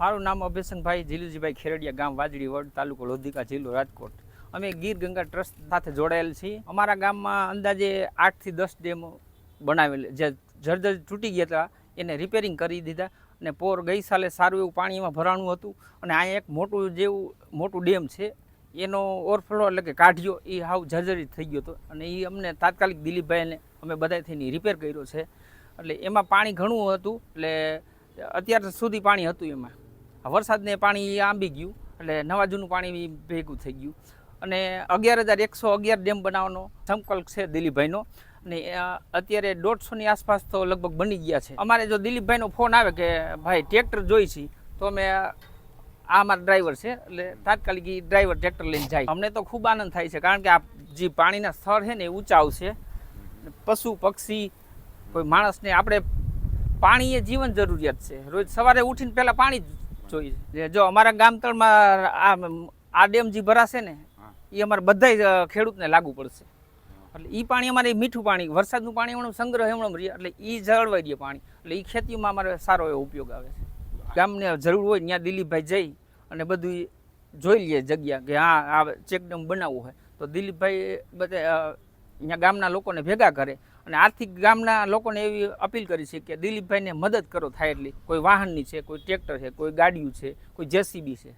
મારું નામ અભયસંગભાઈ જીલુજીભાઈ ખેરડિયા ગામ વાજડી વડ, તાલુકો લોધિકા જિલ્લો રાજકોટ. અમે ગીર ગંગા ટ્રસ્ટ સાથે જોડાયેલ છીએ. અમારા ગામમાં અંદાજે આઠથી દસ ડેમ બનાવેલ, જે જર્જર તૂટી ગયા હતા, એને રિપેરિંગ કરી દીધા અને પોર ગઈ સાલે સારું એવું પાણીમાં ભરાણું હતું અને અહીંયા એક મોટું જેવું, મોટું ડેમ છે. એનો ઓવરફ્લો એટલે કે કાઢ્યો એ હાવ જર્જરિત થઈ ગયો હતો અને એ અમને તાત્કાલિક દિલીપભાઈને અમે બધા થઈને રિપેર કર્યો છે. એટલે એમાં પાણી ઘણું હતું, એટલે અત્યાર સુધી પાણી હતું એમાં. વરસાદને પાણી આંબી ગયું, એટલે નવા જૂનું પાણી ભેગું થઈ ગયું. અને અગિયાર હજાર એકસો અગિયાર ડેમ બનાવવાનો સંકલ્પ છે દિલીપભાઈનો. અને અત્યારે દોઢસોની આસપાસ તો લગભગ બની ગયા છે. અમારે જો દિલીપભાઈનો ફોન આવે કે ભાઈ ટ્રેક્ટર જોઈ છે, તો અમે આ અમારા ડ્રાઈવર છે, એટલે તાત્કાલિક એ ડ્રાઈવર ટ્રેક્ટર લઈને જાય. અમને તો ખૂબ આનંદ થાય છે, કારણ કે આ જે પાણીના સ્થળ છે ને એ ઊંચા આવશે. પશુ, પક્ષી કોઈ માણસને આપણે પાણી એ જીવન જરૂરિયાત છે. રોજ સવારે ઉઠીને પહેલાં પાણી જ જોઈએ. જો અમારા ગામ તળમાં આ આ ડેમ જે ભરાશે ને એ અમારે બધાય ખેડૂતને લાગુ પડશે. એટલે એ પાણી અમારે મીઠું પાણી વરસાદનું પાણી હમણાં સંગ્રહ હમણાં એટલે એ જળવાઈ દે પાણી. એટલે એ ખેતીમાં અમારે સારો એવો ઉપયોગ આવે છે. ગામને જરૂર હોય ત્યાં દિલીપભાઈ જઈ અને બધું જોઈ લઈએ જગ્યા કે હા આ ચેકડેમ બનાવવું હોય. તો દિલીપભાઈ બધે અહીંયા ગામના લોકોને ભેગા કરે. અને આર્થિક ગામના લોકોને એવી અપીલ કરી છે કે દિલીપભાઈને મદદ કરો થાય એટલી. કોઈ વાહનની છે, કોઈ ટ્રેક્ટર છે, કોઈ ગાડીયું છે, કોઈ જેસીબી છે.